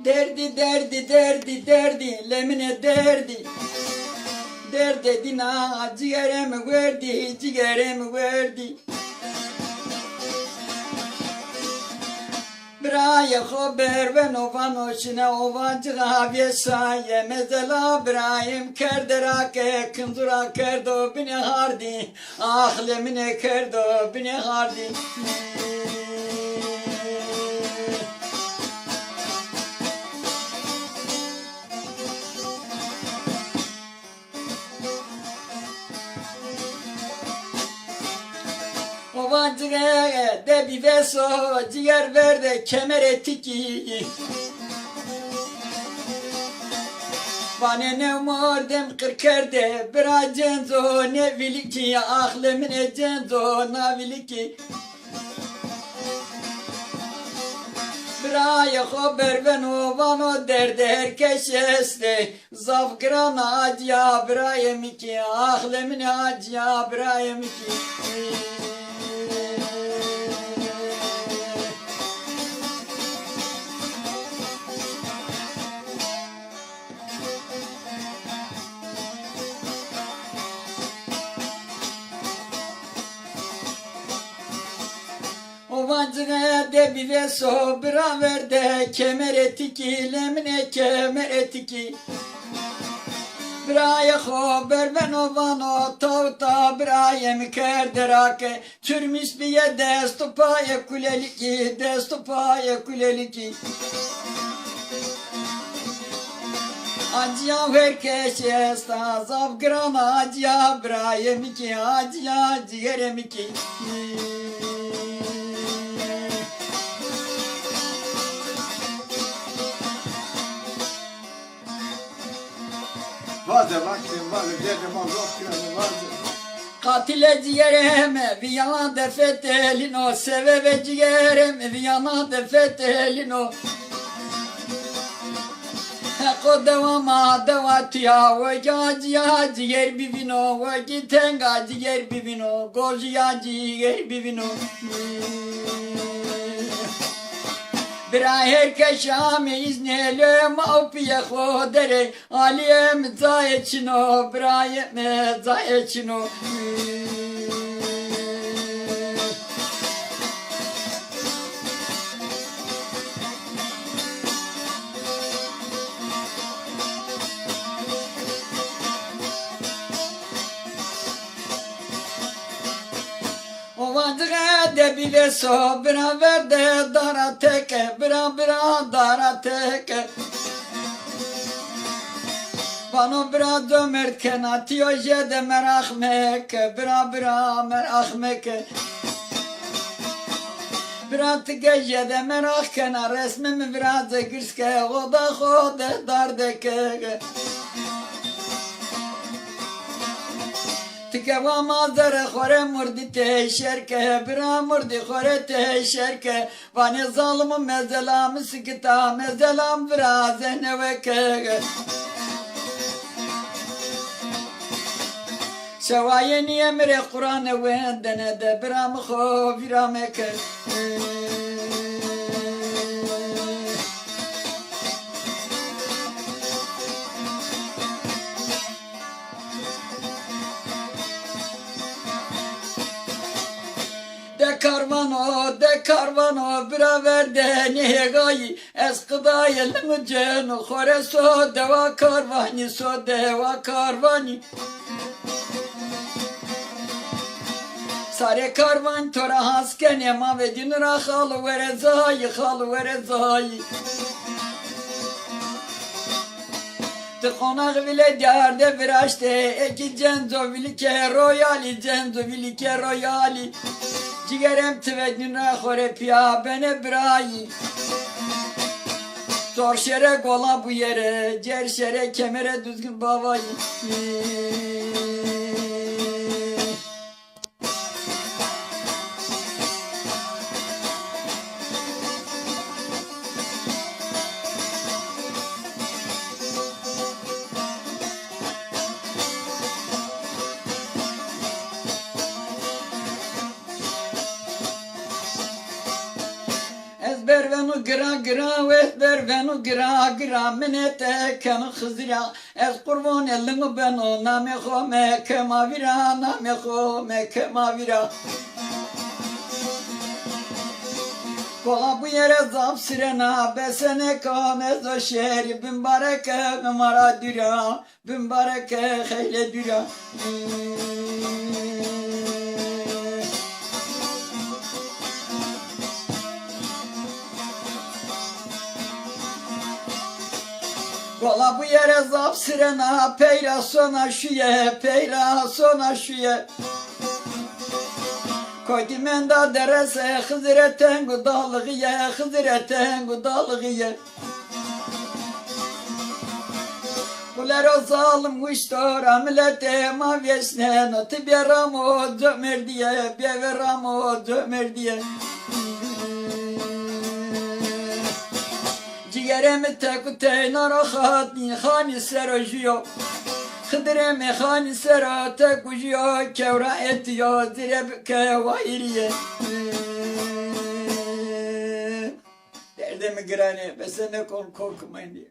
derdi derdi derdi derdi lemine derdi Derd edin ha ciğerimi verdi ciğerimi verdi برای خبر و نوان و شنه اوان جغاوی سایه مزلا برایم کرد را که کندرا کرد و بینه هاردی آخل منه کرد و بینه هاردی Ovan ciğer de bir veso ciğer ver de kemer etiki Bana ne mordem kırkerde bira cenzo ne viliki aklım ne cenzo na viliki Biraya haber ve novano derde herkes este Zavgran acya birayem iki ahlem ne acya birayem Ovancığa de bir ve sobra ver de. Kemer etiki lemine kemer etiki Braya haber ben ovano tavta braya mi kerderake Türmüş biye destu paya kuleliki destu paya kuleliki Acıya herkes esta zavgrana acıya braya mi ki acıya ciğere mi ki Vardı vaktim vardı dedim Allah kiranı vardı. Katile ciğerim viyana defet elino Seveve ciğerim viyana defet elino Heko devama devatiya ve gaciya ciğer bibino ve gitenga ciğer bibino Gojiya ciğer bibino Bira herkes şami iznele mavpiye hodere Aliyem zayeçino Birayem zayeçino Ovancığa de bir ve so Bira ver de dara teke bira dara teke. Bana bira dömerken atıyor jede merak meke Bira bira merak meke. Bira tıke jede merak kena resmimi biraz gırske Oda hode dardeke Tike va mazere khore murdi te şerke bira murdi khore te şerke vane zalımı mezelam sikita mezelam bira zeneveke Şevayeni emre Kur'an ve dene de bira mı kho virameke karvano, de karvano, bira verde nehegayi Ez kıdayel mücenu khore so deva karvani so deva karvani. Sare karvan tora haskene ma ve dinra khalu vere zayi khalu vere zayi Te konak vile derde viraşte eki cenzo vilike royali cenzo vilike royali Cigerem tvednina khore piya bene brayi Zor şere gola bu yere Cer şere kemere düzgün babayı bervenu gira gira ve bervenu gira gira minete kem khizra ez kurban elinu benu name kho me kemavira name kho me kemavira Kola bu yere zap sirena besene kame zo şehri bin bareke numara düra bin bareke heyle düra Kola bu yere zap sirena peyla sona şuye peyla sona şuye Koydum ben da derese hızreten gudalığı ye hızreten gudalığı ye. Kuler o zalim kuştor amilete maviyesne Noti beramo dömer diye beveramo dömer diye Ciğerimi tekute narahat hani serojiyo Khidre me khani sera te kujiyo kevra etiyo zire ke vairiye Derdemi girani besene kork korkmayın diye.